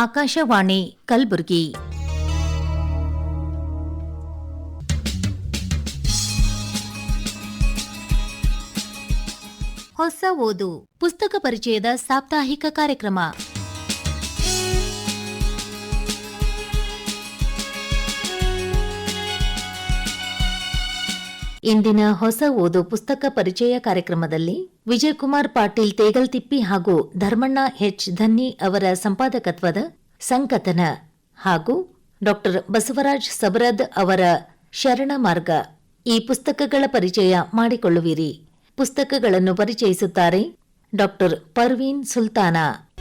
ಆಕಾಶವಾಣಿ ಕಲಬುರಗಿ. ಹೊಸ ಓದು ಪುಸ್ತಕ ಪರಿಚಯದ ಸಾಪ್ತಾಹಿಕ ಕಾರ್ಯಕ್ರಮ. ಇಂದಿನ ಹೊಸ ಓದು ಪುಸ್ತಕ ಪರಿಚಯ ಕಾರ್ಯಕ್ರಮದಲ್ಲಿ ವಿಜಯಕುಮಾರ್ ಪಾಟೀಲ್ ತೇಗಲ್ತಿಪ್ಪಿ ಹಾಗೂ ಧರ್ಮಣ್ಣ ಎಚ್ ಧನ್ನಿ ಅವರ ಸಂಪಾದಕತ್ವದ ಸಂಕಥನ ಹಾಗೂ ಡಾಕ್ಟರ್ ಬಸವರಾಜ್ ಸಬರದ್ ಅವರ ಶರಣ ಮಾರ್ಗ. ಈ ಪುಸ್ತಕಗಳ ಪರಿಚಯ ಮಾಡಿಕೊಳ್ಳುವಿರಿ. ಪುಸ್ತಕಗಳನ್ನು ಪರಿಚಯಿಸುತ್ತಾರೆ ಡಾಕ್ಟರ್ ಪರ್ವೀನ್ ಸುಲ್ತಾನಾ.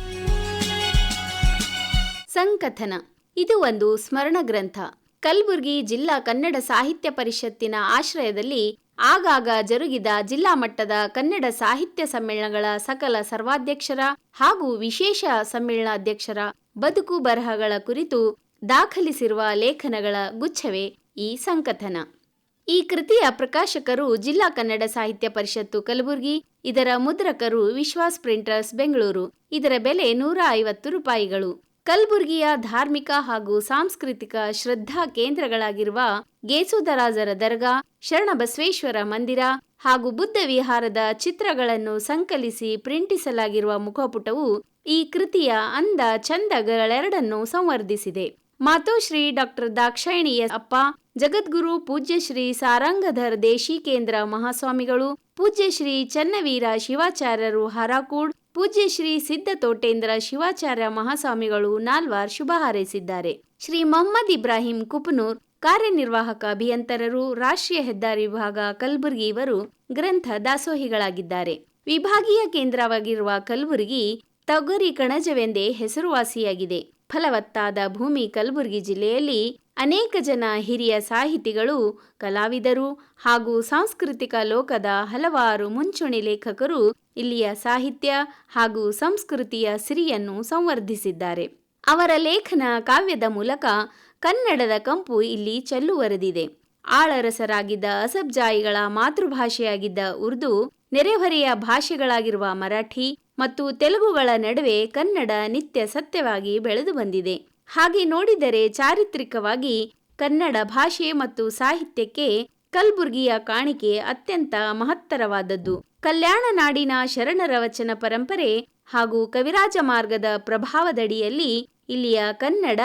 ಸಂಕಥನ. ಇದು ಒಂದು ಸ್ಮರಣ ಗ್ರಂಥ. ಕಲಬುರಗಿ ಜಿಲ್ಲಾ ಕನ್ನಡ ಸಾಹಿತ್ಯ ಪರಿಷತ್ತಿನ ಆಶ್ರಯದಲ್ಲಿ ಆಗಾಗ ಜರುಗಿದ ಜಿಲ್ಲಾ ಮಟ್ಟದ ಕನ್ನಡ ಸಾಹಿತ್ಯ ಸಮ್ಮೇಳನಗಳ ಸಕಲ ಸರ್ವಾಧ್ಯಕ್ಷರ ಹಾಗೂ ವಿಶೇಷ ಸಮ್ಮೇಳನಾಧ್ಯಕ್ಷರ ಬದುಕು ಬರಹಗಳ ಕುರಿತು ದಾಖಲಿಸಿರುವ ಲೇಖನಗಳ ಗುಚ್ಛವೇ ಈ ಸಂಕಥನ. ಈ ಕೃತಿಯ ಪ್ರಕಾಶಕರು ಜಿಲ್ಲಾ ಕನ್ನಡ ಸಾಹಿತ್ಯ ಪರಿಷತ್ತು ಕಲಬುರಗಿ, ಇದರ ಮುದ್ರಕರು ವಿಶ್ವಾಸ್ ಪ್ರಿಂಟರ್ಸ್ ಬೆಂಗಳೂರು, ಇದರ ಬೆಲೆ ನೂರ ಐವತ್ತು ರೂಪಾಯಿಗಳು. ಕಲಬುರಗಿಯ ಧಾರ್ಮಿಕ ಹಾಗೂ ಸಾಂಸ್ಕೃತಿಕ ಶ್ರದ್ಧಾ ಕೇಂದ್ರಗಳಾಗಿರುವ ಗೇಸುದರಾಜರ ದರ್ಗಾ, ಶರಣಬಸವೇಶ್ವರ ಮಂದಿರ ಹಾಗೂ ಬುದ್ಧ ವಿಹಾರದ ಚಿತ್ರಗಳನ್ನು ಸಂಕಲಿಸಿ ಪ್ರಿಂಟಿಸಲಾಗಿರುವ ಮುಖಪುಟವು ಈ ಕೃತಿಯ ಅಂದ ಚಂದಗಳೆರಡನ್ನು ಸಂವರ್ಧಿಸಿದೆ. ಮಾತೋಶ್ರೀ ಡಾಕ್ಟರ್ ದಾಕ್ಷಾಯಣಿಯ ಅಪ್ಪ ಜಗದ್ಗುರು ಪೂಜ್ಯ ಶ್ರೀ ಸಾರಂಗಧರ್ ದೇಶಿಕೇಂದ್ರ ಮಹಾಸ್ವಾಮಿಗಳು, ಪೂಜ್ಯ ಶ್ರೀ ಚನ್ನವೀರ ಶಿವಾಚಾರ್ಯರು ಹಾರಾಕೂಡ್ ಪೂಜ್ಯ ಶ್ರೀ ಸಿದ್ಧತೋಟೇಂದ್ರ ಶಿವಾಚಾರ್ಯ ಮಹಾಸ್ವಾಮಿಗಳು ನಾಲ್ವಾರ್ ಶುಭ ಹಾರೈಸಿದ್ದಾರೆ. ಶ್ರೀ ಮೊಹಮ್ಮದ್ ಇಬ್ರಾಹಿಂ ಕುಪನೂರ್, ಕಾರ್ಯನಿರ್ವಾಹಕ ಅಭಿಯಂತರರು, ರಾಷ್ಟ್ರೀಯ ಹೆದ್ದಾರಿ ವಿಭಾಗ ಕಲಬುರಗಿ ಇವರು ಗ್ರಂಥ ದಾಸೋಹಿಗಳಾಗಿದ್ದಾರೆ. ವಿಭಾಗೀಯ ಕೇಂದ್ರವಾಗಿರುವ ಕಲಬುರಗಿ ತೊಗರಿ ಕಣಜವೆಂದೇ ಹೆಸರುವಾಸಿಯಾಗಿದೆ. ಫಲವತ್ತಾದ ಭೂಮಿ ಕಲಬುರಗಿ ಜಿಲ್ಲೆಯಲ್ಲಿ ಅನೇಕ ಜನ ಹಿರಿಯ ಸಾಹಿತಿಗಳು, ಕಲಾವಿದರು ಹಾಗೂ ಸಾಂಸ್ಕೃತಿಕ ಲೋಕದ ಹಲವಾರು ಮುಂಚೂಣಿ ಲೇಖಕರು ಇಲ್ಲಿಯ ಸಾಹಿತ್ಯ ಹಾಗೂ ಸಂಸ್ಕೃತಿಯ ಸಿರಿಯನ್ನು ಸಂವರ್ಧಿಸಿದ್ದಾರೆ. ಅವರ ಲೇಖನ ಕಾವ್ಯದ ಮೂಲಕ ಕನ್ನಡದ ಕಂಪು ಇಲ್ಲಿ ಚೆಲ್ಲುವರೆದಿದೆ. ಆಳರಸರಾಗಿದ್ದ ಅಸಬ್ಜಾಯಿಗಳ ಮಾತೃಭಾಷೆಯಾಗಿದ್ದ ಉರ್ದು, ನೆರೆಹೊರೆಯ ಭಾಷೆಗಳಾಗಿರುವ ಮರಾಠಿ ಮತ್ತು ತೆಲುಗುಗಳ ನಡುವೆ ಕನ್ನಡ ನಿತ್ಯ ಸತ್ಯವಾಗಿ ಬೆಳೆದು ಬಂದಿದೆ. ಹಾಗೆ ನೋಡಿದರೆ ಚಾರಿತ್ರಿಕವಾಗಿ ಕನ್ನಡ ಭಾಷೆ ಮತ್ತು ಸಾಹಿತ್ಯಕ್ಕೆ ಕಲ್ಬುರ್ಗಿಯ ಕಾಣಿಕೆ ಅತ್ಯಂತ ಮಹತ್ತರವಾದದ್ದು. ಕಲ್ಯಾಣ ನಾಡಿನ ಶರಣರ ವಚನ ಪರಂಪರೆ ಹಾಗೂ ಕವಿರಾಜ ಮಾರ್ಗದ ಪ್ರಭಾವದಡಿಯಲ್ಲಿ ಇಲ್ಲಿಯ ಕನ್ನಡ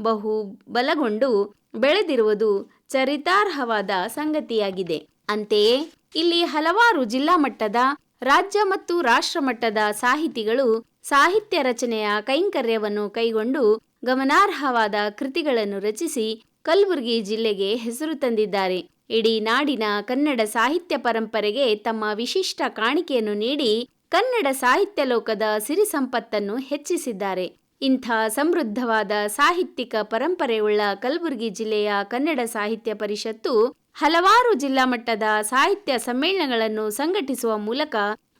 ಬಹು ಬಲಗೊಂಡು ಬೆಳೆದಿರುವುದು ಚರಿತಾರ್ಹವಾದ ಸಂಗತಿಯಾಗಿದೆ. ಅಂತೆಯೇ ಇಲ್ಲಿ ಹಲವಾರು ಜಿಲ್ಲಾ ಮಟ್ಟದ, ರಾಜ್ಯ ಮತ್ತು ರಾಷ್ಟ್ರ ಮಟ್ಟದ ಸಾಹಿತಿಗಳು ಸಾಹಿತ್ಯ ರಚನೆಯ ಕೈಂಕರ್ಯವನ್ನು ಕೈಗೊಂಡು ಗಮನಾರ್ಹವಾದ ಕೃತಿಗಳನ್ನು ರಚಿಸಿ ಕಲಬುರಗಿ ಜಿಲ್ಲೆಗೆ ಹೆಸರು ತಂದಿದ್ದಾರೆ. ಇಡೀ ನಾಡಿನ ಕನ್ನಡ ಸಾಹಿತ್ಯ ಪರಂಪರೆಗೆ ತಮ್ಮ ವಿಶಿಷ್ಟ ಕಾಣಿಕೆಯನ್ನು ನೀಡಿ ಕನ್ನಡ ಸಾಹಿತ್ಯ ಲೋಕದ ಸಿರಿ ಸಂಪತ್ತನ್ನು ಹೆಚ್ಚಿಸಿದ್ದಾರೆ. ಇಂಥ ಸಮೃದ್ಧವಾದ ಸಾಹಿತ್ಯಿಕ ಪರಂಪರೆಯುಳ್ಳ ಕಲಬುರಗಿ ಜಿಲ್ಲೆಯ ಕನ್ನಡ ಸಾಹಿತ್ಯ ಪರಿಷತ್ತು ಹಲವಾರು ಜಿಲ್ಲಾ ಮಟ್ಟದ ಸಾಹಿತ್ಯ ಸಮ್ಮೇಳನಗಳನ್ನು ಸಂಘಟಿಸುವ ಮೂಲಕ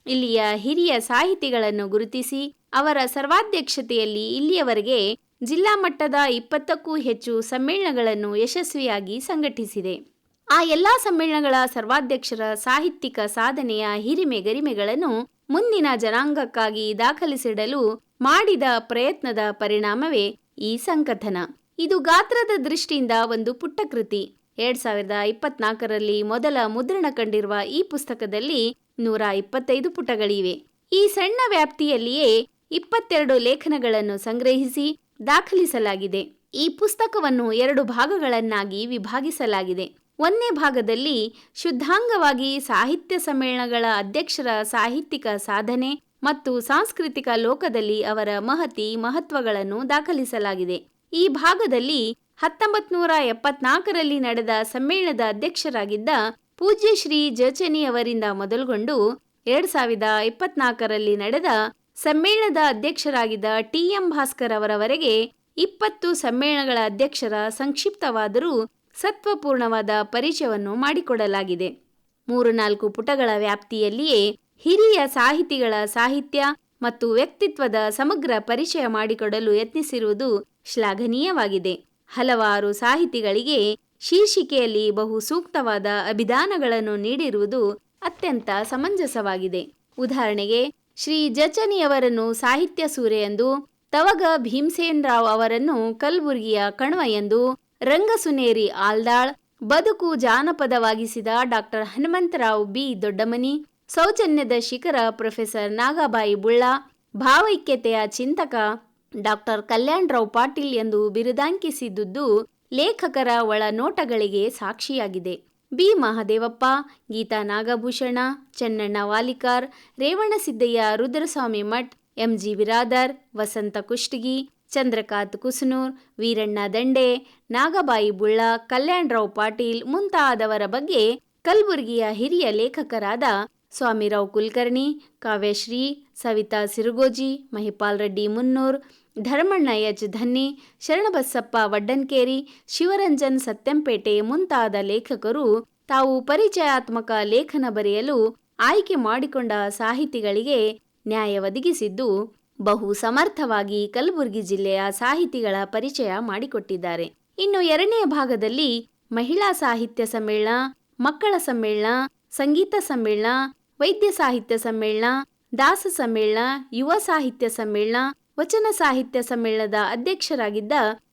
ಇಲ್ಲಿಯ ಹಿರಿಯ ಸಾಹಿತಿಗಳನ್ನು ಗುರುತಿಸಿ ಅವರ ಸರ್ವಾಧ್ಯಕ್ಷತೆಯಲ್ಲಿ ಇಲ್ಲಿಯವರೆಗೆ ಜಿಲ್ಲಾ ಮಟ್ಟದ ಇಪ್ಪತ್ತಕ್ಕೂ ಹೆಚ್ಚು ಸಮ್ಮೇಳನಗಳನ್ನು ಯಶಸ್ವಿಯಾಗಿ ಸಂಘಟಿಸಿದೆ. ಆ ಎಲ್ಲ ಸಮ್ಮೇಳನಗಳ ಸರ್ವಾಧ್ಯಕ್ಷರ ಸಾಹಿತ್ಯಿಕ ಸಾಧನೆಯ ಹಿರಿಮೆ ಗರಿಮೆಗಳನ್ನು ಮುಂದಿನ ಜನಾಂಗಕ್ಕಾಗಿ ದಾಖಲಿಸಿಡಲು ಮಾಡಿದ ಪ್ರಯತ್ನದ ಪರಿಣಾಮವೇ ಈ ಸಂಕಥನ. ಇದು ಗಾತ್ರದ ದೃಷ್ಟಿಯಿಂದ ಒಂದು ಪುಟ್ಟ ಕೃತಿ. ಎರಡ್ ಸಾವಿರದ ಇಪ್ಪತ್ನಾಲ್ಕರಲ್ಲಿ ಮೊದಲ ಮುದ್ರಣ ಕಂಡಿರುವ ಈ ಪುಸ್ತಕದಲ್ಲಿ ನೂರ ಇಪ್ಪತ್ತೈದು ಪುಟಗಳಿವೆ. ಈ ಸಣ್ಣ ವ್ಯಾಪ್ತಿಯಲ್ಲಿಯೇ ಇಪ್ಪತ್ತೆರಡು ಲೇಖನಗಳನ್ನು ಸಂಗ್ರಹಿಸಿ ದಾಖಲಿಸಲಾಗಿದೆ. ಈ ಪುಸ್ತಕವನ್ನು ಎರಡು ಭಾಗಗಳನ್ನಾಗಿ ವಿಭಾಗಿಸಲಾಗಿದೆ. ಒಂದನೇ ಭಾಗದಲ್ಲಿ ಶುದ್ಧಾಂಗವಾಗಿ ಸಾಹಿತ್ಯ ಸಮ್ಮೇಳನಗಳ ಅಧ್ಯಕ್ಷರ ಸಾಹಿತ್ಯಿಕ ಸಾಧನೆ ಮತ್ತು ಸಾಂಸ್ಕೃತಿಕ ಲೋಕದಲ್ಲಿ ಅವರ ಮಹತಿ ಮಹತ್ವಗಳನ್ನು ದಾಖಲಿಸಲಾಗಿದೆ. ಈ ಭಾಗದಲ್ಲಿ ಹತ್ತೊಂಬತ್ ನೂರ ಎಪ್ಪತ್ನಾಲ್ಕರಲ್ಲಿ ನಡೆದ ಸಮ್ಮೇಳನದ ಅಧ್ಯಕ್ಷರಾಗಿದ್ದ ಪೂಜ್ಯ ಶ್ರೀ ಜಚನಿ ಅವರಿಂದ ಮೊದಲುಗೊಂಡು ಎರಡ್ ಸಾವಿರದ ಇಪ್ಪತ್ನಾಲ್ಕರಲ್ಲಿ ನಡೆದ ಸಮ್ಮೇಳನದ ಅಧ್ಯಕ್ಷರಾಗಿದ್ದ ಟಿ ಎಂ ಭಾಸ್ಕರ್ ಅವರವರೆಗೆ ಇಪ್ಪತ್ತು ಸಮ್ಮೇಳನಗಳ ಅಧ್ಯಕ್ಷರ ಸಂಕ್ಷಿಪ್ತವಾದರೂ ಸತ್ವಪೂರ್ಣವಾದ ಪರಿಚಯವನ್ನು ಮಾಡಿಕೊಡಲಾಗಿದೆ. ಮೂರು ನಾಲ್ಕು ಪುಟಗಳ ವ್ಯಾಪ್ತಿಯಲ್ಲಿಯೇ ಹಿರಿಯ ಸಾಹಿತಿಗಳ ಸಾಹಿತ್ಯ ಮತ್ತು ವ್ಯಕ್ತಿತ್ವದ ಸಮಗ್ರ ಪರಿಚಯ ಮಾಡಿಕೊಡಲು ಯತ್ನಿಸಿರುವುದು ಶ್ಲಾಘನೀಯವಾಗಿದೆ. ಹಲವಾರು ಸಾಹಿತಿಗಳಿಗೆ ಶೀರ್ಷಿಕೆಯಲ್ಲಿ ಬಹು ಸೂಕ್ತವಾದ ಅಭಿಧಾನಗಳನ್ನು ನೀಡಿರುವುದು ಅತ್ಯಂತ ಸಮಂಜಸವಾಗಿದೆ. ಉದಾಹರಣೆಗೆ ಶ್ರೀ ಜಚನಿಯವರನ್ನು ಸಾಹಿತ್ಯ ಸೂರೆ ಎಂದು, ತವಗ ಭೀಮಸೇನ್ ರಾವ್ ಅವರನ್ನು ಕಲ್ಬುರ್ಗಿಯ ಕಣ್ವ ಎಂದು, ರಂಗಸುನೇರಿ ಆಲ್ದಾಳ್, ಬದುಕು ಜಾನಪದವಾಗಿಸಿದ ಡಾಕ್ಟರ್ ಹನುಮಂತರಾವ್ ಬಿ. ದೊಡ್ಡಮನಿ, ಸೌಜನ್ಯದ ಶಿಖರ ಪ್ರೊಫೆಸರ್ ನಾಗಾಬಾಯಿ ಬುಳ್ಳ, ಭಾವೈಕ್ಯತೆಯ ಚಿಂತಕ ಡಾಕ್ಟರ್ ಕಲ್ಯಾಣರಾವ್ ಪಾಟೀಲ್ ಎಂದು ಬಿರುದಾಂಕಿಸಿದುದು ಲೇಖಕರ ಒಳನೋಟಗಳಿಗೆ ಸಾಕ್ಷಿಯಾಗಿದೆ. ಬಿ. ಮಹಾದೇವಪ್ಪ, ಗೀತಾ ನಾಗಭೂಷಣ, ಚನ್ನಣ್ಣ ವಾಲಿಕಾರ್ ರೇವಣಸಿದ್ದಯ್ಯ ರುದ್ರಸ್ವಾಮಿ ಮಠ್ ಎಂಜಿ ಬಿರಾದರ್ ವಸಂತ ಕುಷ್ಟಗಿ, ಚಂದ್ರಕಾಂತ್ ಕುಸನೂರ್, ವೀರಣ್ಣ ದಂಡೆ, ನಾಗಬಾಯಿ ಬುಳ್ಳ ಕಲ್ಯಾಣರಾವ್ ಪಾಟೀಲ್ ಮುಂತಾದವರ ಬಗ್ಗೆ ಕಲಬುರಗಿಯ ಹಿರಿಯ ಲೇಖಕರಾದ ಸ್ವಾಮಿರಾವ್ ಕುಲಕರ್ಣಿ, ಕಾವ್ಯಶ್ರೀ, ಸವಿತಾ ಸಿರುಗೋಜಿ, ಮಹಿಪಾಲ್ ರೆಡ್ಡಿ ಮುನ್ನೂರ್, ಧರ್ಮಣ್ಣ ಎಚ್ ಧನ್ನಿ, ಶರಣಬಸಪ್ಪ ವಡ್ಡನ್ಕೇರಿ, ಶಿವರಂಜನ್ ಸತ್ಯಂಪೇಟೆ ಮುಂತಾದ ಲೇಖಕರು ತಾವು ಪರಿಚಯಾತ್ಮಕ ಲೇಖನ ಬರೆಯಲು ಆಯ್ಕೆ ಮಾಡಿಕೊಂಡ ಸಾಹಿತಿಗಳಿಗೆ ನ್ಯಾಯ ಒದಗಿಸಿದ್ದು, ಬಹು ಸಮರ್ಥವಾಗಿ ಕಲಬುರಗಿ ಜಿಲ್ಲೆಯ ಸಾಹಿತಿಗಳ ಪರಿಚಯ ಮಾಡಿಕೊಟ್ಟಿದ್ದಾರೆ. ಇನ್ನು ಎರಡನೆಯ ಭಾಗದಲ್ಲಿ ಮಹಿಳಾ ಸಾಹಿತ್ಯ ಸಮ್ಮೇಳನ, ಮಕ್ಕಳ ಸಮ್ಮೇಳನ, ಸಂಗೀತ ಸಮ್ಮೇಳನ ವೈದ್ಯ ಸಾಹಿತ್ಯ ಸಮ್ಮೇಳನ, ದಾಸ ಸಮ್ಮೇಳನ, ಯುವ ಸಾಹಿತ್ಯ ಸಮ್ಮೇಳನ, ವಚನ ಸಾಹಿತ್ಯ ಸಮ್ಮೇಳನದ ಅಧ್ಯಕ್ಷರಾಗಿದ್ದ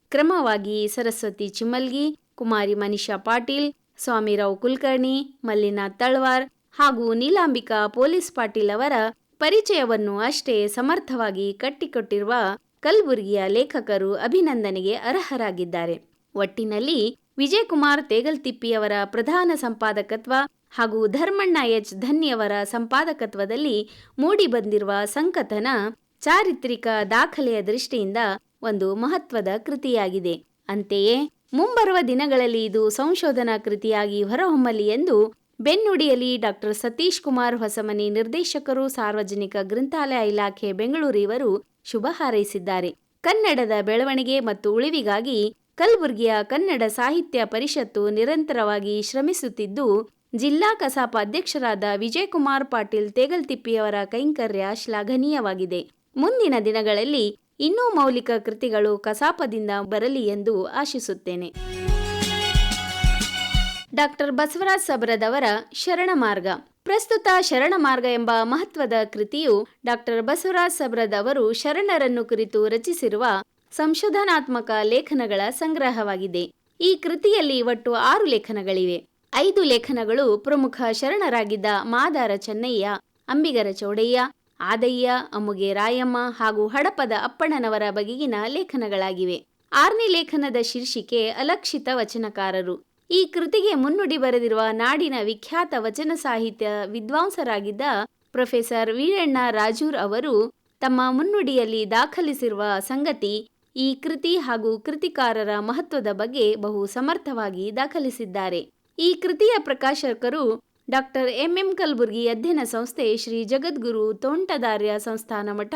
ಕ್ರಮವಾಗಿ ಸರಸ್ವತಿ ಚಿಮ್ಮಲ್ಗಿ, ಕುಮಾರಿ ಮನಿಷಾ ಪಾಟೀಲ್ ಸ್ವಾಮಿರಾವ್ ಕುಲಕರ್ಣಿ, ಮಲ್ಲಿನಾಥ್ ತಳ್ವಾರ್ ಹಾಗೂ ನೀಲಾಂಬಿಕಾ ಪೊಲೀಸ್ ಪಾಟೀಲ್ ಅವರ ಪರಿಚಯವನ್ನು ಅಷ್ಟೇ ಸಮರ್ಥವಾಗಿ ಕಟ್ಟಿಕೊಟ್ಟಿರುವ ಕಲಬುರಗಿಯ ಲೇಖಕರು ಅಭಿನಂದನೆಗೆ ಅರ್ಹರಾಗಿದ್ದಾರೆ. ಒಟ್ಟಿನಲ್ಲಿ ವಿಜಯಕುಮಾರ್ ತೇಗಲ್ತಿಪ್ಪಿಯವರ ಪ್ರಧಾನ ಸಂಪಾದಕತ್ವ ಹಾಗೂ ಧರ್ಮಣ್ಣ ಎಚ್ ಧನ್ಯವರ ಸಂಪಾದಕತ್ವದಲ್ಲಿ ಮೂಡಿಬಂದಿರುವ ಸಂಕಥನ ಚಾರಿತ್ರಿಕ ದಾಖಲೆಯ ದೃಷ್ಟಿಯಿಂದ ಒಂದು ಮಹತ್ವದ ಕೃತಿಯಾಗಿದೆ. ಅಂತೆಯೇ, ಮುಂಬರುವ ದಿನಗಳಲ್ಲಿ ಇದು ಸಂಶೋಧನಾ ಕೃತಿಯಾಗಿ ಹೊರಹೊಮ್ಮಲಿ ಎಂದು ಬೆನ್ನುಡಿಯಲ್ಲಿ ಡಾಕ್ಟರ್ ಸತೀಶ್ ಕುಮಾರ್ ಹೊಸಮನಿ ನಿರ್ದೇಶಕರು, ಸಾರ್ವಜನಿಕ ಗ್ರಂಥಾಲಯ ಇಲಾಖೆ ಬೆಂಗಳೂರಿವರು ಶುಭ ಹಾರೈಸಿದ್ದಾರೆ. ಕನ್ನಡದ ಬೆಳವಣಿಗೆ ಮತ್ತು ಉಳಿವಿಗಾಗಿ ಕಲಬುರಗಿಯ ಕನ್ನಡ ಸಾಹಿತ್ಯ ಪರಿಷತ್ತು ನಿರಂತರವಾಗಿ ಶ್ರಮಿಸುತ್ತಿದ್ದು ಜಿಲ್ಲಾ ಕಸಾಪ ಅಧ್ಯಕ್ಷರಾದ ವಿಜಯಕುಮಾರ್ ಪಾಟೀಲ್ ತೇಗಲ್ತಿಪ್ಪಿಯವರ ಕೈಂಕರ್ಯ ಶ್ಲಾಘನೀಯವಾಗಿದೆ. ಮುಂದಿನ ದಿನಗಳಲ್ಲಿ ಇನ್ನೂ ಮೌಲಿಕ ಕೃತಿಗಳು ಕಸಾಪದಿಂದ ಬರಲಿ ಎಂದು ಆಶಿಸುತ್ತೇನೆ. ಡಾಕ್ಟರ್ ಬಸವರಾಜ್ ಸಬರದವರ ಶರಣ ಮಾರ್ಗ. ಪ್ರಸ್ತುತ ಶರಣ ಮಾರ್ಗ ಎಂಬ ಮಹತ್ವದ ಕೃತಿಯು ಡಾಕ್ಟರ್ ಬಸವರಾಜ್ ಸಬರದವರು ಶರಣರನ್ನು ಕುರಿತು ರಚಿಸಿರುವ ಸಂಶೋಧನಾತ್ಮಕ ಲೇಖನಗಳ ಸಂಗ್ರಹವಾಗಿದೆ. ಈ ಕೃತಿಯಲ್ಲಿ ಒಟ್ಟು ಆರು ಲೇಖನಗಳಿವೆ. ಐದು ಲೇಖನಗಳು ಪ್ರಮುಖ ಶರಣರಾಗಿದ್ದ ಮಾದಾರ ಚೆನ್ನಯ್ಯ, ಅಂಬಿಗರ ಚೌಡಯ್ಯ, ಆದಯ್ಯ ಅಮ್ಮುಗೆ ರಾಯಮ್ಮ ಹಾಗೂ ಹಡಪದ ಅಪ್ಪಣ್ಣನವರ ಬಗೆಗಿನ ಲೇಖನಗಳಾಗಿವೆ. ಆರನೇ ಲೇಖನದ ಶೀರ್ಷಿಕೆ ಅಲಕ್ಷಿತ ವಚನಕಾರರು. ಈ ಕೃತಿಗೆ ಮುನ್ನುಡಿ ಬರೆದಿರುವ ನಾಡಿನ ವಿಖ್ಯಾತ ವಚನ ಸಾಹಿತ್ಯ ವಿದ್ವಾಂಸರಾಗಿದ್ದ ಪ್ರೊಫೆಸರ್ ವೀರಣ್ಣ ರಾಜೂರ್ ಅವರು ತಮ್ಮ ಮುನ್ನುಡಿಯಲ್ಲಿ ದಾಖಲಿಸಿರುವ ಸಂಗತಿ ಈ ಕೃತಿ ಹಾಗೂ ಕೃತಿಕಾರರ ಮಹತ್ವದ ಬಗ್ಗೆ ಬಹು ಸಮರ್ಥವಾಗಿ ದಾಖಲಿಸಿದ್ದಾರೆ. ಈ ಕೃತಿಯ ಪ್ರಕಾಶಕರು ಡಾಕ್ಟರ್ ಎಂಎಂ ಕಲಬುರ್ಗಿ ಅಧ್ಯಯನ ಸಂಸ್ಥೆ ಶ್ರೀ ಜಗದ್ಗುರು ತೋಂಟದಾರ್ಯ ಸಂಸ್ಥಾನ ಮಠ,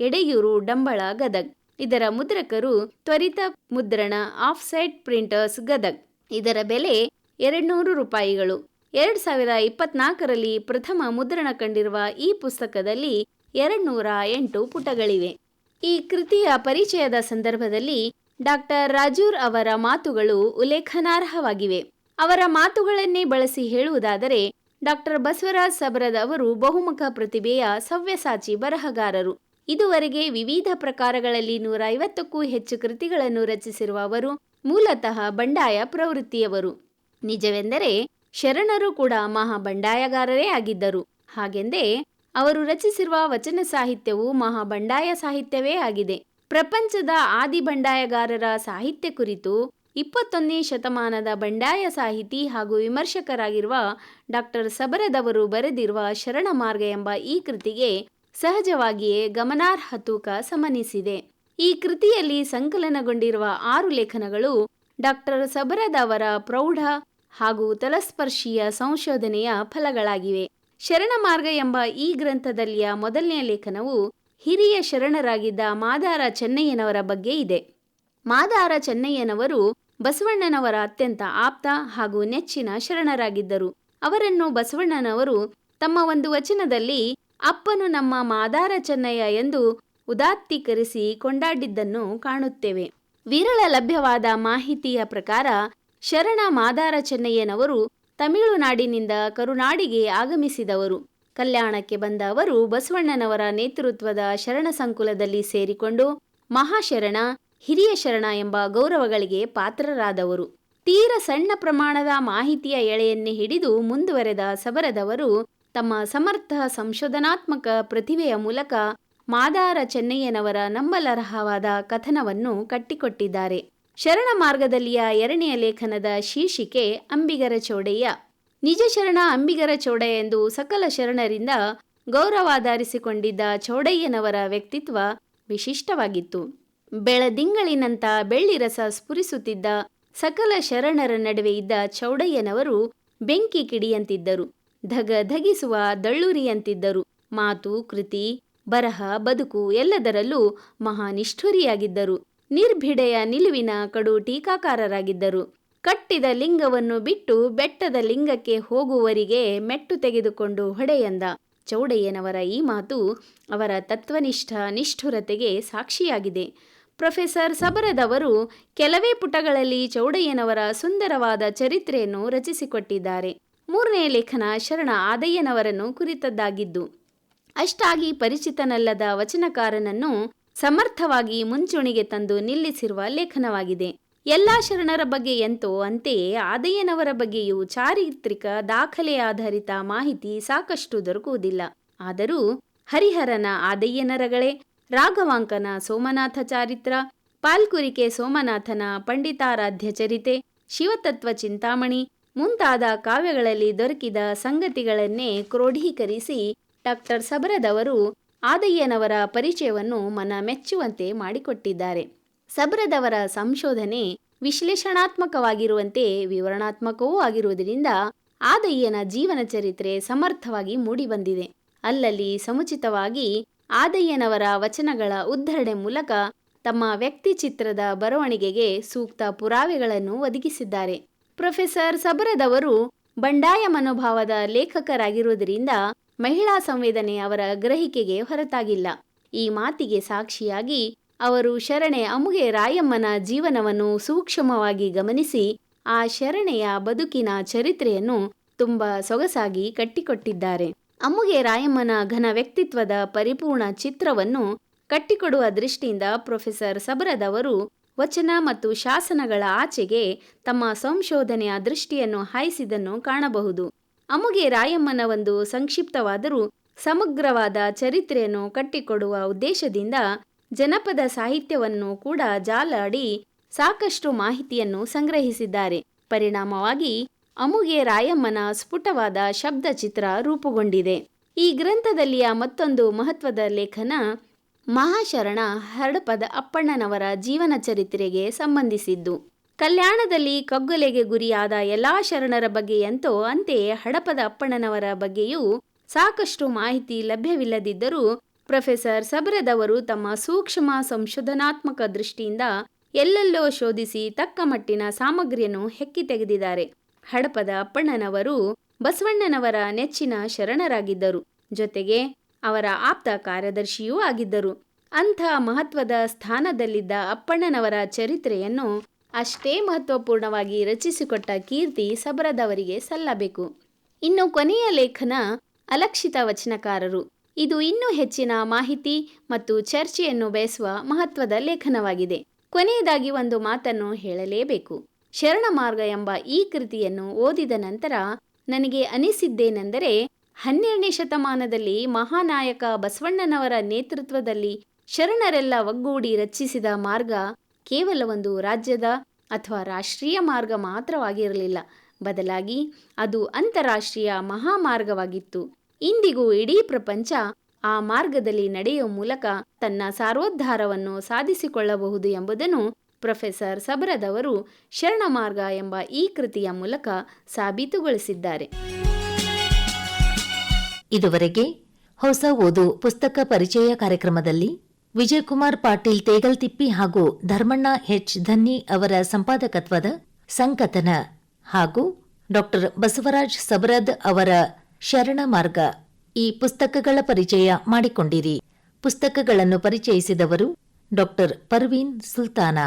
ಎಡೆಯೂರು ಡಂಬಳ ಗದಗ್. ಇದರ ಮುದ್ರಕರು ತ್ವರಿತ ಮುದ್ರಣ, ಆಫ್ಸೆಟ್ ಪ್ರಿಂಟರ್ಸ್ ಗದಗ್. ಇದರ ಬೆಲೆ ಎರಡ್ನೂರು ರೂಪಾಯಿಗಳು. ಎರಡ್ ಸಾವಿರ ಇಪ್ಪತ್ನಾಲ್ಕರಲ್ಲಿ ಪ್ರಥಮ ಮುದ್ರಣ ಕಂಡಿರುವ ಈ ಪುಸ್ತಕದಲ್ಲಿ ಎರಡ್ನೂರ ಎಂಟು ಪುಟಗಳಿವೆ. ಈ ಕೃತಿಯ ಪರಿಚಯದ ಸಂದರ್ಭದಲ್ಲಿ ಡಾಕ್ಟರ್ ರಾಜೂರ್ ಅವರ ಮಾತುಗಳು ಉಲ್ಲೇಖನಾರ್ಹವಾಗಿವೆ. ಅವರ ಮಾತುಗಳನ್ನೇ ಬಳಸಿ ಹೇಳುವುದಾದರೆ ಡಾಕ್ಟರ್ ಬಸವರಾಜ್ ಸಬರದ್ ಅವರು ಬಹುಮುಖ ಪ್ರತಿಭೆಯ ಸವ್ಯಸಾಚಿ ಬರಹಗಾರರು. ಇದುವರೆಗೆ ವಿವಿಧ ಪ್ರಕಾರಗಳಲ್ಲಿ ನೂರ ಐವತ್ತಕ್ಕೂ ಹೆಚ್ಚು ಕೃತಿಗಳನ್ನು ರಚಿಸಿರುವ ಅವರು ಮೂಲತಃ ಬಂಡಾಯ ಪ್ರವೃತ್ತಿಯವರು. ನಿಜವೆಂದರೆ, ಶರಣರು ಕೂಡ ಮಹಾ ಬಂಡಾಯಗಾರರೇ ಆಗಿದ್ದರು. ಹಾಗೆಂದೇ, ಅವರು ರಚಿಸಿರುವ ವಚನ ಸಾಹಿತ್ಯವು ಮಹಾ ಬಂಡಾಯ ಸಾಹಿತ್ಯವೇ ಆಗಿದೆ. ಪ್ರಪಂಚದ ಆದಿ ಬಂಡಾಯಗಾರರ ಸಾಹಿತ್ಯ ಕುರಿತು ಇಪ್ಪತ್ತೊಂದನೇ ಶತಮಾನದ ಬಂಡಾಯ ಸಾಹಿತಿ ಹಾಗೂ ವಿಮರ್ಶಕರಾಗಿರುವ ಡಾಕ್ಟರ್ ಸಬರದವರು ಬರೆದಿರುವ ಶರಣ ಮಾರ್ಗ ಎಂಬ ಈ ಕೃತಿಗೆ ಸಹಜವಾಗಿಯೇ ಗಮನಾರ್ಹ ತೂಕ ಸಮನಿಸಿದೆ. ಈ ಕೃತಿಯಲ್ಲಿ ಸಂಕಲನಗೊಂಡಿರುವ ಆರು ಲೇಖನಗಳು ಡಾಕ್ಟರ್ ಸಬರದವರ ಪ್ರೌಢ ಹಾಗೂ ತಲಸ್ಪರ್ಶೀಯ ಸಂಶೋಧನೆಯ ಫಲಗಳಾಗಿವೆ. ಶರಣ ಮಾರ್ಗ ಎಂಬ ಈ ಗ್ರಂಥದಲ್ಲಿಯ ಮೊದಲನೆಯ ಲೇಖನವು ಹಿರಿಯ ಶರಣರಾಗಿದ್ದ ಮಾದಾರ ಚೆನ್ನಯ್ಯನವರ ಬಗ್ಗೆ ಇದೆ. ಮಾದಾರ ಚೆನ್ನಯ್ಯನವರು ಬಸವಣ್ಣನವರ ಅತ್ಯಂತ ಆಪ್ತ ಹಾಗೂ ನೆಚ್ಚಿನ ಶರಣರಾಗಿದ್ದರು. ಅವರನ್ನು ಬಸವಣ್ಣನವರು ತಮ್ಮ ಒಂದು ವಚನದಲ್ಲಿ ಅಪ್ಪನು ನಮ್ಮ ಮಾದಾರ ಚೆನ್ನಯ್ಯ ಎಂದು ಉದಾತ್ತೀಕರಿಸಿ ಕೊಂಡಾಡಿದ್ದನ್ನು ಕಾಣುತ್ತೇವೆ. ವಿರಳ ಲಭ್ಯವಾದ ಮಾಹಿತಿಯ ಪ್ರಕಾರ, ಶರಣ ಮಾದಾರ ಚೆನ್ನಯ್ಯನವರು ತಮಿಳುನಾಡಿನಿಂದ ಕರುನಾಡಿಗೆ ಆಗಮಿಸಿದವರು. ಕಲ್ಯಾಣಕ್ಕೆ ಬಂದ ಅವರು ಬಸವಣ್ಣನವರ ನೇತೃತ್ವದ ಶರಣ ಸಂಕುಲದಲ್ಲಿ ಸೇರಿಕೊಂಡು ಮಹಾಶರಣ ಹಿರಿಯ ಶರಣ ಎಂಬ ಗೌರವಗಳಿಗೆ ಪಾತ್ರರಾದವರು. ತೀರ ಸಣ್ಣ ಪ್ರಮಾಣದ ಮಾಹಿತಿಯ ಎಳೆಯನ್ನೇ ಹಿಡಿದು ಮುಂದುವರೆದ ಸಬರದವರು ತಮ್ಮ ಸಮರ್ಥ ಸಂಶೋಧನಾತ್ಮಕ ಪ್ರತಿಭೆಯ ಮೂಲಕ ಮಾದಾರ ಚೆನ್ನಯ್ಯನವರ ನಂಬಲರ್ಹವಾದ ಕಥನವನ್ನು ಕಟ್ಟಿಕೊಟ್ಟಿದ್ದಾರೆ. ಶರಣ ಮಾರ್ಗದಲ್ಲಿಯ ಎರಡನೆಯ ಲೇಖನದ ಶೀರ್ಷಿಕೆ ಅಂಬಿಗರ ಚೌಡಯ್ಯ. ನಿಜ ಶರಣ ಅಂಬಿಗರ ಚೌಡಯ್ಯ ಎಂದು ಸಕಲ ಶರಣರಿಂದ ಗೌರವಾಧರಿಸಿಕೊಂಡಿದ್ದ ಚೌಡಯ್ಯನವರ ವ್ಯಕ್ತಿತ್ವ ವಿಶಿಷ್ಟವಾಗಿತ್ತು. ಬೆಳದಿಂಗಳಿನಂತ ಬೆಳ್ಳಿರಸ ಸ್ಫುರಿಸುತ್ತಿದ್ದ ಸಕಲ ಶರಣರ ನಡುವೆ ಇದ್ದ ಚೌಡಯ್ಯನವರು ಬೆಂಕಿ ಕಿಡಿಯಂತಿದ್ದರು, ಧಗ ಧಗಿಸುವ ದಳ್ಳುರಿಯಂತಿದ್ದರು. ಮಾತು, ಕೃತಿ, ಬರಹ, ಬದುಕು ಎಲ್ಲದರಲ್ಲೂ ಮಹಾನಿಷ್ಠುರಿಯಾಗಿದ್ದರು. ನಿರ್ಭಿಡೆಯ ನಿಲುವಿನ ಕಡು ಟೀಕಾಕಾರರಾಗಿದ್ದರು. ಕಟ್ಟಿದ ಲಿಂಗವನ್ನು ಬಿಟ್ಟು ಬೆಟ್ಟದ ಲಿಂಗಕ್ಕೆ ಹೋಗುವವರಿಗೆ ಮೆಟ್ಟು ತೆಗೆದುಕೊಂಡು ಹೊಡೆಯಂದ ಚೌಡಯ್ಯನವರ ಈ ಮಾತು ಅವರ ತತ್ವನಿಷ್ಠ ನಿಷ್ಠುರತೆಗೆ ಸಾಕ್ಷಿಯಾಗಿದೆ. ಪ್ರೊಫೆಸರ್ ಸಬರದವರು ಕೆಲವೇ ಪುಟಗಳಲ್ಲಿ ಚೌಡಯ್ಯನವರ ಸುಂದರವಾದ ಚರಿತ್ರೆಯನ್ನು ರಚಿಸಿಕೊಟ್ಟಿದ್ದಾರೆ. ಮೂರನೇ ಲೇಖನ ಶರಣ ಆದಯ್ಯನವರನ್ನು ಕುರಿತದ್ದಾಗಿದ್ದು, ಅಷ್ಟಾಗಿ ಪರಿಚಿತನಲ್ಲದ ವಚನಕಾರನನ್ನು ಸಮರ್ಥವಾಗಿ ಮುಂಚೂಣಿಗೆ ತಂದು ನಿಲ್ಲಿಸಿರುವ ಲೇಖನವಾಗಿದೆ. ಎಲ್ಲಾ ಶರಣರ ಬಗ್ಗೆ ಎಂತೋ ಅಂತೆಯೇ ಆದಯ್ಯನವರ ಬಗ್ಗೆಯೂ ಚಾರಿತ್ರಿಕ ದಾಖಲೆ ಆಧಾರಿತ ಮಾಹಿತಿ ಸಾಕಷ್ಟು ದೊರಕುವುದಿಲ್ಲ. ಆದರೂ ಹರಿಹರನ ಆದಯ್ಯನರಗಳೇ ರಾಘವಾಂಕನ ಸೋಮನಾಥ ಚಾರಿತ್ರ, ಪಾಲ್ಕುರಿಕೆ ಸೋಮನಾಥನ ಪಂಡಿತಾರಾಧ್ಯ ಚರಿತೆ, ಶಿವತತ್ವ ಚಿಂತಾಮಣಿ ಮುಂತಾದ ಕಾವ್ಯಗಳಲ್ಲಿ ದೊರಕಿದ ಸಂಗತಿಗಳನ್ನೇ ಕ್ರೋಢೀಕರಿಸಿ ಡಾಕ್ಟರ್ ಸಬರದವರು ಆದಯ್ಯನವರ ಪರಿಚಯವನ್ನು ಮನ ಮೆಚ್ಚುವಂತೆ ಮಾಡಿಕೊಟ್ಟಿದ್ದಾರೆ. ಸಬರದವರ ಸಂಶೋಧನೆ ವಿಶ್ಲೇಷಣಾತ್ಮಕವಾಗಿರುವಂತೆ ವಿವರಣಾತ್ಮಕವೂ ಆಗಿರುವುದರಿಂದ ಆದಯ್ಯನ ಜೀವನ ಚರಿತ್ರೆ ಸಮರ್ಥವಾಗಿ ಮೂಡಿಬಂದಿದೆ. ಅಲ್ಲಲ್ಲಿ ಸಮುಚಿತವಾಗಿ ಆದಯ್ಯನವರ ವಚನಗಳ ಉದ್ಧರಣೆ ಮೂಲಕ ತಮ್ಮ ವ್ಯಕ್ತಿ ಚಿತ್ರದ ಬರವಣಿಗೆಗೆ ಸೂಕ್ತ ಪುರಾವೆಗಳನ್ನು ಒದಗಿಸಿದ್ದಾರೆ. ಪ್ರೊಫೆಸರ್ ಸಬರದವರು ಬಂಡಾಯ ಮನೋಭಾವದ ಲೇಖಕರಾಗಿರುವುದರಿಂದ ಮಹಿಳಾ ಸಂವೇದನೆ ಅವರ ಗ್ರಹಿಕೆಗೆ ಹೊರತಾಗಿಲ್ಲ. ಈ ಮಾತಿಗೆ ಸಾಕ್ಷಿಯಾಗಿ ಅವರು ಶರಣೆ ಅಮುಗೆ ರಾಯಮ್ಮನ ಜೀವನವನ್ನು ಸೂಕ್ಷ್ಮವಾಗಿ ಗಮನಿಸಿ, ಆ ಶರಣೆಯ ಬದುಕಿನ ಚರಿತ್ರೆಯನ್ನು ತುಂಬ ಸೊಗಸಾಗಿ ಕಟ್ಟಿಕೊಟ್ಟಿದ್ದಾರೆ. ಅಮ್ಮುಗೆ ರಾಯಮ್ಮನ ಘನ ವ್ಯಕ್ತಿತ್ವದ ಪರಿಪೂರ್ಣ ಚಿತ್ರವನ್ನು ಕಟ್ಟಿಕೊಡುವ ದೃಷ್ಟಿಯಿಂದ ಪ್ರೊಫೆಸರ್ ಸಬರದವರು ವಚನ ಮತ್ತು ಶಾಸನಗಳ ಆಚೆಗೆ ತಮ್ಮ ಸಂಶೋಧನೆಯ ದೃಷ್ಟಿಯನ್ನು ಹಾಯಿಸಿದನ್ನು ಕಾಣಬಹುದು. ಅಮುಗೆ ರಾಯಮ್ಮನ ಒಂದು ಸಂಕ್ಷಿಪ್ತವಾದರೂ ಸಮಗ್ರವಾದ ಚರಿತ್ರೆಯನ್ನು ಕಟ್ಟಿಕೊಡುವ ಉದ್ದೇಶದಿಂದ ಜನಪದ ಸಾಹಿತ್ಯವನ್ನು ಕೂಡ ಜಾಲಾಡಿ ಸಾಕಷ್ಟು ಮಾಹಿತಿಯನ್ನು ಸಂಗ್ರಹಿಸಿದ್ದಾರೆ. ಪರಿಣಾಮವಾಗಿ ಅಮುಗೆ ರಾಯಮ್ಮನ ಸ್ಫುಟವಾದ ಶಬ್ದ ಚಿತ್ರ ರೂಪುಗೊಂಡಿದೆ. ಈ ಗ್ರಂಥದಲ್ಲಿಯ ಮತ್ತೊಂದು ಮಹತ್ವದ ಲೇಖನ ಮಹಾಶರಣ ಹರಡಪದ ಅಪ್ಪಣ್ಣನವರ ಜೀವನ ಚರಿತ್ರೆಗೆ ಸಂಬಂಧಿಸಿದ್ದು. ಕಲ್ಯಾಣದಲ್ಲಿ ಕಗ್ಗೊಲೆಗೆ ಗುರಿಯಾದ ಎಲ್ಲಾ ಶರಣರ ಬಗ್ಗೆಯಂತೋ ಅಂತೆಯೇ ಹಡಪದ ಅಪ್ಪಣ್ಣನವರ ಬಗ್ಗೆಯೂ ಸಾಕಷ್ಟು ಮಾಹಿತಿ ಲಭ್ಯವಿಲ್ಲದಿದ್ದರೂ ಪ್ರೊಫೆಸರ್ ಸಬರದವರು ತಮ್ಮ ಸೂಕ್ಷ್ಮ ಸಂಶೋಧನಾತ್ಮಕ ದೃಷ್ಟಿಯಿಂದ ಎಲ್ಲೆಲ್ಲೋ ಶೋಧಿಸಿ ತಕ್ಕ ಮಟ್ಟಿನ ಸಾಮಗ್ರಿಯನ್ನು ಹೆಕ್ಕಿ ತೆಗೆದಿದ್ದಾರೆ. ಹಡಪದ ಅಪ್ಪಣ್ಣನವರು ಬಸವಣ್ಣನವರ ನೆಚ್ಚಿನ ಶರಣರಾಗಿದ್ದರು. ಜೊತೆಗೆ ಅವರ ಆಪ್ತ ಕಾರ್ಯದರ್ಶಿಯೂ ಆಗಿದ್ದರು. ಅಂಥ ಮಹತ್ವದ ಸ್ಥಾನದಲ್ಲಿದ್ದ ಅಪ್ಪಣ್ಣನವರ ಚರಿತ್ರೆಯನ್ನು ಅಷ್ಟೇ ಮಹತ್ವಪೂರ್ಣವಾಗಿ ರಚಿಸಿಕೊಟ್ಟ ಕೀರ್ತಿ ಸಬರದವರಿಗೆ ಸಲ್ಲಬೇಕು. ಇನ್ನು ಕೊನೆಯ ಲೇಖನ ಅಲಕ್ಷಿತ ವಚನಕಾರರು. ಇದು ಇನ್ನೂ ಹೆಚ್ಚಿನ ಮಾಹಿತಿ ಮತ್ತು ಚರ್ಚೆಯನ್ನು ಬಯಸುವ ಮಹತ್ವದ ಲೇಖನವಾಗಿದೆ. ಕೊನೆಯದಾಗಿ ಒಂದು ಮಾತನ್ನು ಹೇಳಲೇಬೇಕು. ಶರಣ ಮಾರ್ಗ ಎಂಬ ಈ ಕೃತಿಯನ್ನು ಓದಿದ ನಂತರ ನನಗೆ ಅನಿಸಿದ್ದೇನೆಂದರೆ ಹನ್ನೆರಡನೇ ಶತಮಾನದಲ್ಲಿ ಮಹಾನಾಯಕ ಬಸವಣ್ಣನವರ ನೇತೃತ್ವದಲ್ಲಿ ಶರಣರೆಲ್ಲ ಒಗ್ಗೂಡಿ ರಚಿಸಿದ ಮಾರ್ಗ ಕೇವಲ ಒಂದು ರಾಜ್ಯದ ಅಥವಾ ರಾಷ್ಟ್ರೀಯ ಮಾರ್ಗ ಮಾತ್ರವಾಗಿರಲಿಲ್ಲ. ಬದಲಾಗಿ ಅದು ಅಂತಾರಾಷ್ಟ್ರೀಯ ಮಹಾಮಾರ್ಗವಾಗಿತ್ತು. ಇಂದಿಗೂ ಇಡೀ ಪ್ರಪಂಚ ಆ ಮಾರ್ಗದಲ್ಲಿ ನಡೆಯುವ ಮೂಲಕ ತನ್ನ ಸಾರ್ವೋದ್ಧಾರವನ್ನು ಸಾಧಿಸಿಕೊಳ್ಳಬಹುದು ಎಂಬುದನ್ನು ಪ್ರೊಫೆಸರ್ ಸಬರದವರು ಶರಣ ಮಾರ್ಗ ಎಂಬ ಈ ಕೃತಿಯ ಮೂಲಕ ಸಾಬೀತುಗೊಳಿಸಿದ್ದಾರೆ. ಇದುವರೆಗೆ ಹೊಸ ಓದು ಪುಸ್ತಕ ಪರಿಚಯ ಕಾರ್ಯಕ್ರಮದಲ್ಲಿ ವಿಜಯಕುಮಾರ್ ಪಾಟೀಲ್ ತೇಗಲ್ತಿಪ್ಪಿ ಹಾಗೂ ಧರ್ಮಣ್ಣ ಎಚ್ ಧನ್ನಿ ಅವರ ಸಂಪಾದಕತ್ವದ ಸಂಕಥನ ಹಾಗೂ ಡಾಕ್ಟರ್ ಬಸವರಾಜ್ ಸಬರದ್ ಅವರ ಶರಣ ಮಾರ್ಗ ಈ ಪುಸ್ತಕಗಳ ಪರಿಚಯ ಮಾಡಿಕೊಂಡಿರಿ. ಪುಸ್ತಕಗಳನ್ನು ಪರಿಚಯಿಸಿದವರು ಡಾಕ್ಟರ್ ಪರ್ವೀನ್ ಸುಲ್ತಾನಾ.